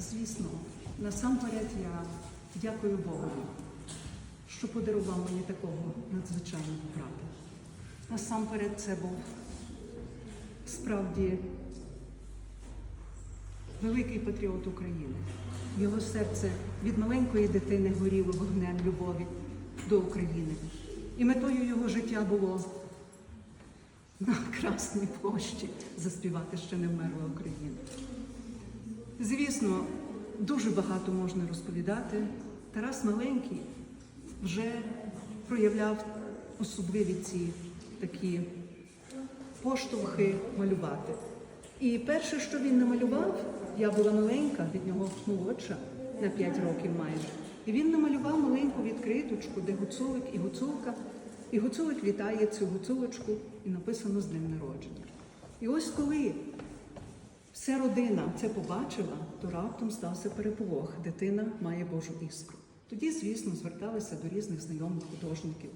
звісно, насамперед я дякую Богу, що подарував мені такого надзвичайного брата. Насамперед це був справді великий патріот України. Його серце від маленької дитини горіло вогнем любові до України. І метою його життя було на Красній площі заспівати ще не вмерла Україна. Звісно, дуже багато можна розповідати. Тарас Маленький вже проявляв особливі ці такі поштовхи малювати. І перше, що він намалював, я була маленька, від нього молодша на 5 років майже. І він намалював маленьку відкриточку, де гуцулик і гуцулка. І гуцулик вітає цю гуцулочку, і написано з днем народження. І ось коли вся родина це побачила, то раптом стався переполох. Дитина має Божу іскру. Тоді, звісно, зверталися до різних знайомих художників.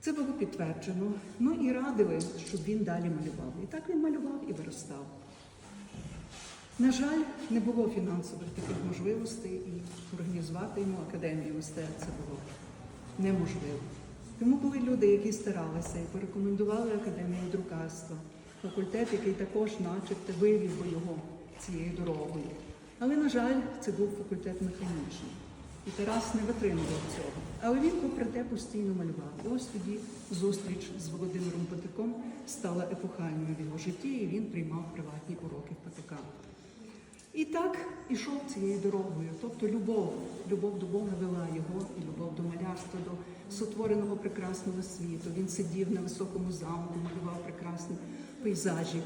Це було підтверджено. Ну і радили, щоб він далі малював. І так він малював і виростав. На жаль, не було фінансових таких можливостей і організувати йому академію мистецтва було неможливо. Тому були люди, які старалися і порекомендували академію друкарства, факультет, який також, начебто, вивів би його цією дорогою. Але, на жаль, це був факультет механічний. І Тарас не витримував цього. Але він, попри те, постійно малював. І ось тоді зустріч з Володимиром Патиком стала епохальною в його житті, і він приймав приватні уроки ПТК. І так ішов цією дорогою. Тобто любов, любов до Бога вела його, і любов до малярства, до сотвореного прекрасного світу. Він сидів на високому замку, малював прекрасні пейзажі.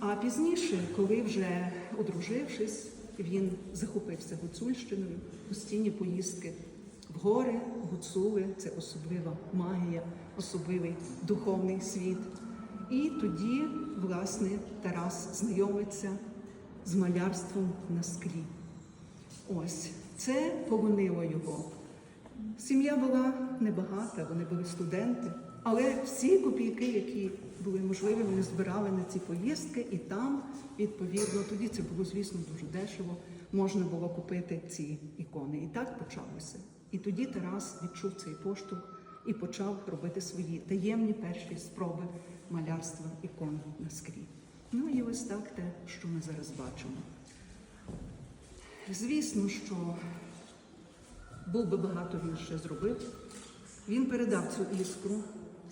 А пізніше, коли вже одружившись, він захопився гуцульщиною, постійні поїздки в гори, гуцули це особлива магія, особливий духовний світ. І тоді, власне, Тарас знайомиться з малярством на склі. Ось це полонило його. Сім'я була небагата, вони були студенти, але всі копійки, які були можливі, вони збирали на ці поїздки, і там, відповідно, тоді це було, звісно, дуже дешево. Можна було купити ці ікони. І так почалося. І тоді Тарас відчув цей поштовх і почав робити свої таємні перші спроби малярства ікон на склі. Ну і ось так те, що ми зараз бачимо. Звісно, що був би багато він ще зробив. Він передав цю іскру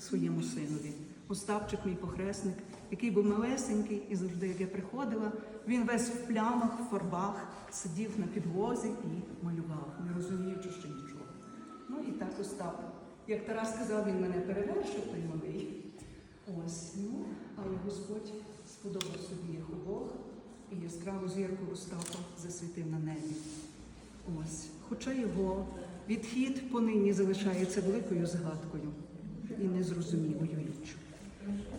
своєму синові. Остапчик, мій похресник, який був малесенький і завжди, як я приходила, він весь в плямах, в фарбах, сидів на підлозі і малював, не розуміючи ще нічого. Ну і так Остап. Як Тарас сказав, він мене перевершив, той малий. Ось, ну, але Господь сподобав собі їх обох і яскраву зірку Остапа засвітив на небі. Ось, хоча його відхід понині залишається великою згадкою і незрозумілою річчю.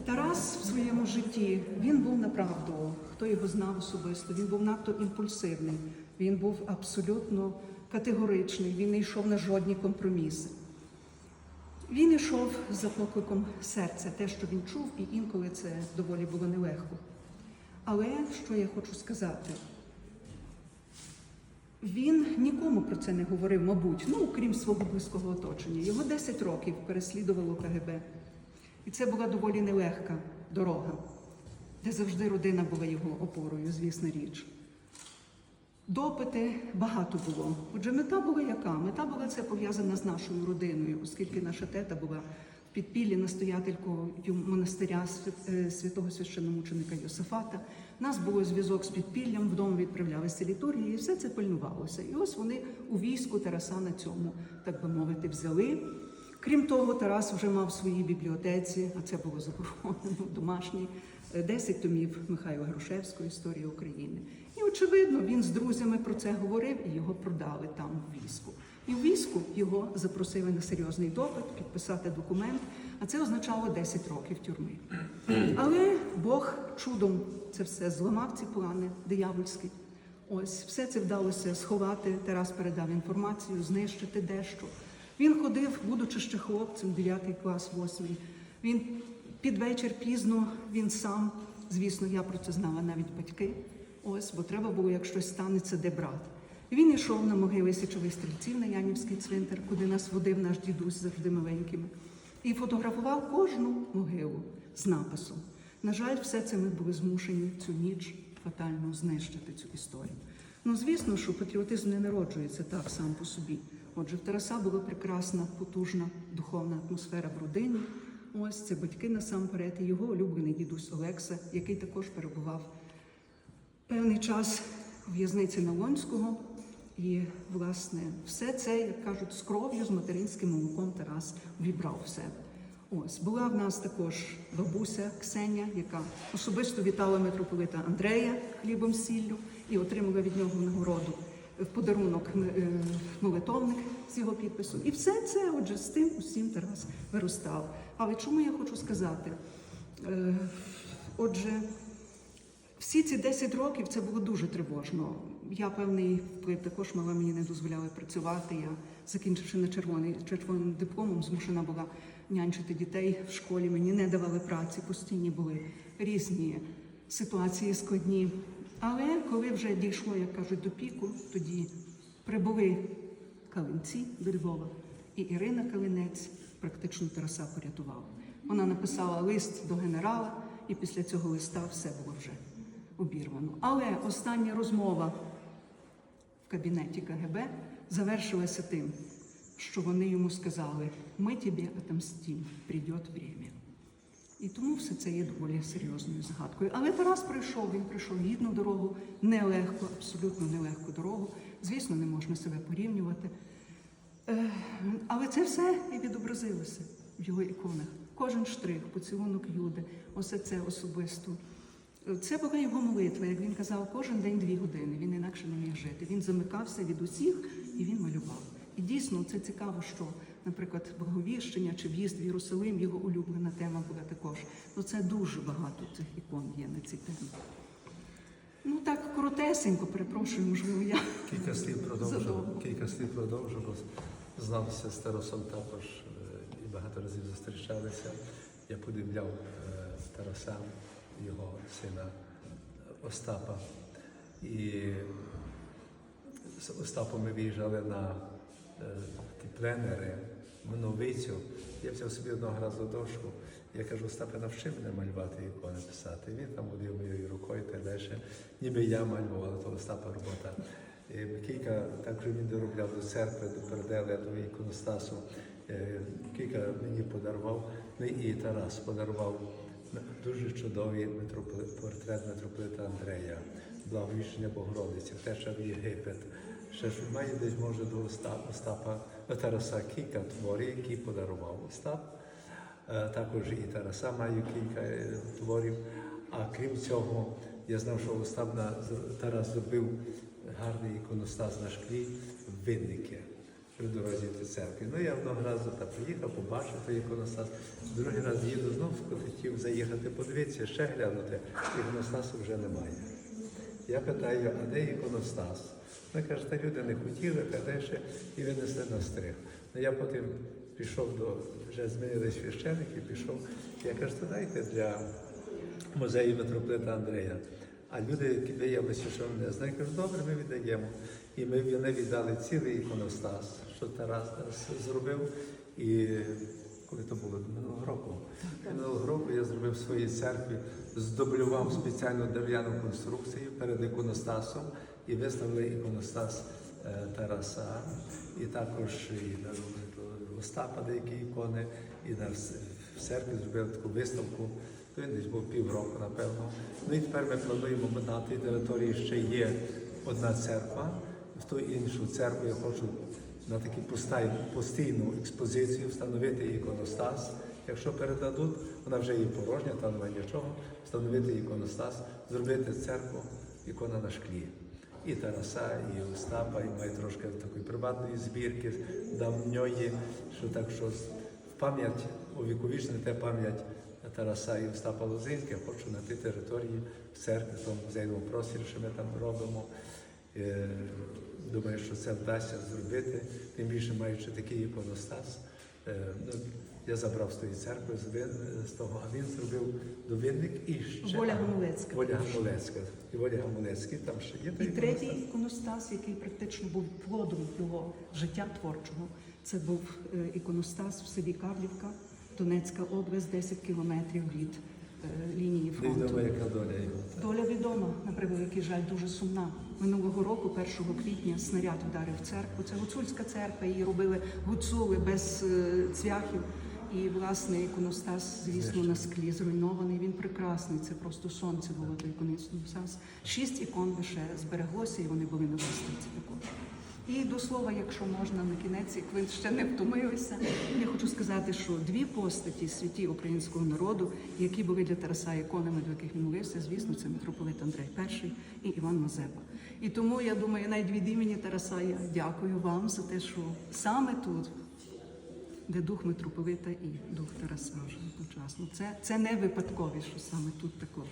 Тарас в своєму житті він був направду, хто його знав особисто, він був надто імпульсивний, він був абсолютно категоричний, він не йшов на жодні компроміси. Він йшов за покликом серця, те, що він чув, і інколи це доволі було нелегко. Але що я хочу сказати? Він нікому про це не говорив, мабуть, ну, крім свого близького оточення. Його 10 років переслідувало КГБ. І це була доволі нелегка дорога, де завжди родина була його опорою, звісна річ. Допити багато було. Отже, мета була яка? Мета була це пов'язана з нашою родиною, оскільки наша тета була підпіллі настоятелькою монастиря е, святого священномученика Йосифата. У нас було зв'язок з підпіллям, вдома відправлялися літургії, і все це пильнувалося. І ось вони у війську Тараса на цьому, так би мовити, взяли. Крім того, Тарас вже мав в своїй бібліотеці, а це було заборонено домашній, е, 10 томів Михайла Грушевського історії України. І очевидно, він з друзями про це говорив і його продали там в війську. І в війську його запросили на серйозний допит, підписати документ, а це означало 10 років тюрми. Але Бог чудом це все зламав ці плани диявольські. Ось все це вдалося сховати. Тарас передав інформацію, знищити дещо. Він ходив, будучи ще хлопцем, 9 клас, 8. Він під вечір пізно, він сам, звісно, я про це знала навіть батьки. Ось, бо треба було, як щось станеться, де брати. Він йшов на могили січових стрільців на Янівський цвинтар, куди нас водив наш дідусь завжди маленькими, і фотографував кожну могилу з написом. На жаль, все це ми були змушені цю ніч фатально знищити цю історію. Ну, звісно, що патріотизм не народжується так сам по собі. Отже, в Тараса була прекрасна, потужна духовна атмосфера в родині. Ось це батьки насамперед, і його улюблений дідусь Олекса, який також перебував певний час у в'язниці Налонського. І, власне, все це, як кажуть, з кров'ю, з материнським молоком Тарас вібрав в себе. Ось була в нас також бабуся Ксеня, яка особисто вітала митрополита Андрея хлібом сіллю і отримала від нього нагороду в подарунок е, молитовник з його підписом. І все це, отже, з тим усім Тарас виростав. Але чому я хочу сказати? Е, Отже, всі ці 10 років це було дуже тривожно. Я певний вплив також мала мені не дозволяли працювати. Я, закінчивши на червоний червоним дипломом, змушена була нянчити дітей в школі. Мені не давали праці, постійні були різні ситуації складні. Але коли вже дійшло, як кажуть, до піку, тоді прибули калинці до Львова, і Ірина Калинець практично Тараса порятувала. Вона написала лист до генерала, і після цього листа все було вже обірвано. Але остання розмова кабінеті КГБ завершилася тим, що вони йому сказали: ми тобі отомстим, прийде время. І тому все це є доволі серйозною загадкою. Але Тарас прийшов, він прийшов гідну дорогу, нелегку, абсолютно нелегку дорогу. Звісно, не можна себе порівнювати. Е, Але це все і відобразилося в його іконах. Кожен штрих, поцілунок Юди, усе це особисто. Це була його молитва, як він казав, кожен день дві години. Він інакше не міг жити. Він замикався від усіх і він малював. І дійсно це цікаво, що, наприклад, Благовіщення чи в'їзд в Єрусалим, його улюблена тема була також. Ну це дуже багато цих ікон є на ці теми. Ну так коротесенько, перепрошую, можливо, я Кілька слів продовжу. Кілька слів продовжу, бо знався з Тарасом також е, і багато разів зустрічалися. Я подивляв е, Тараса, його сина Остапа. І з Остапом ми виїжджали на е, ті пленери Новицю. Я взяв собі одного разу дошку. Я кажу, Остапе, навчи мене малювати ікони писати. Він там водив моєю рукою та далі. Ніби я малював, але то Остапа робота. І Кілька також він доробляв до церкви, до передели, до іконостасу. Е, Кілька мені подарував. Ну і Тарас подарував дуже чудовий портрет митрополита Андрея, благовіщення Богородиці, втеча в Єгипет. Ще ж має десь може до Оста- Остапа е, Тараса кілька творів, які подарував Остап. Е, Також і Тараса маю кілька е, творів. А крім цього, я знав, що Остап на Тарас зробив гарний іконостас на шклі Винники при до церкви. Ну я одного разу та приїхав, побачив той іконостас. Другий раз їду знов хотів заїхати, подивитися, ще глянути. Іконостасу вже немає. Я питаю, а де іконостас? Вони кажуть, та люди не хотіли, та де ще і винесли на стриг. Ну я потім пішов до, вже змінили священики, пішов. Я кажу, то дайте для музею митрополита Андрея. А люди, які виявилися, що вони не знають, кажуть, добре, ми віддаємо. І ми вони віддали цілий іконостас, що Тарас зробив. І коли то було минулого року, минулого року я зробив в своїй церкві, здоблював спеціальну дерев'яну конструкцію перед іконостасом і виставили іконостас е, Тараса. І також і на Остапа деякі ікони, і на в церкві зробили таку виставку. То він десь був півроку, напевно. Ну і тепер ми плануємо на тій території ще є одна церква. В ту іншу церкву я хочу на таку постійну експозицію встановити іконостас. Якщо передадуть, вона вже є порожня, там немає нічого. Встановити іконостас, зробити церкву, ікона на шклі. І Тараса, і Остапа, і має трошки такої приватної збірки давньої, що так що в пам'ять увіковічнити пам'ять Тараса і Остапа Лозинських, хочу на тій території в церкві, в тому музейному просторі, що ми там робимо. Е, Думаю, що це вдасться зробити, тим більше маючи такий іконостас. Е, ну, Я забрав з тої церкви з, того, а він зробив довідник і ще Воля Гамулецька. Воля Гамулецька. І Воля Гамулецький, там ще є І третій іконостас? іконостас, який практично був плодом його життя творчого, це був е, іконостас в селі Кавлівка, Донецька область, 10 кілометрів від е, лінії фронту. Невідомо, яка доля його. Доля відома, на превеликий жаль, дуже сумна. Минулого року, 1 квітня, снаряд вдарив церкву. Це гуцульська церква, її робили гуцули без е, цвяхів. І власне іконостас, звісно, на склі зруйнований. Він прекрасний. Це просто сонце було той іконостас. Шість ікон лише збереглося, і вони були на виставці також. І до слова, якщо можна на кінець, як ви ще не втомилися, я хочу сказати, що дві постаті святі українського народу, які були для Тараса іконами, до яких він молився, звісно, це митрополит Андрей І і Іван Мазепа. І тому я думаю, навіть від імені Тараса я дякую вам за те, що саме тут, де дух митрополита і дух Тараса вже одночасно. Це, це не випадковість, що саме тут також.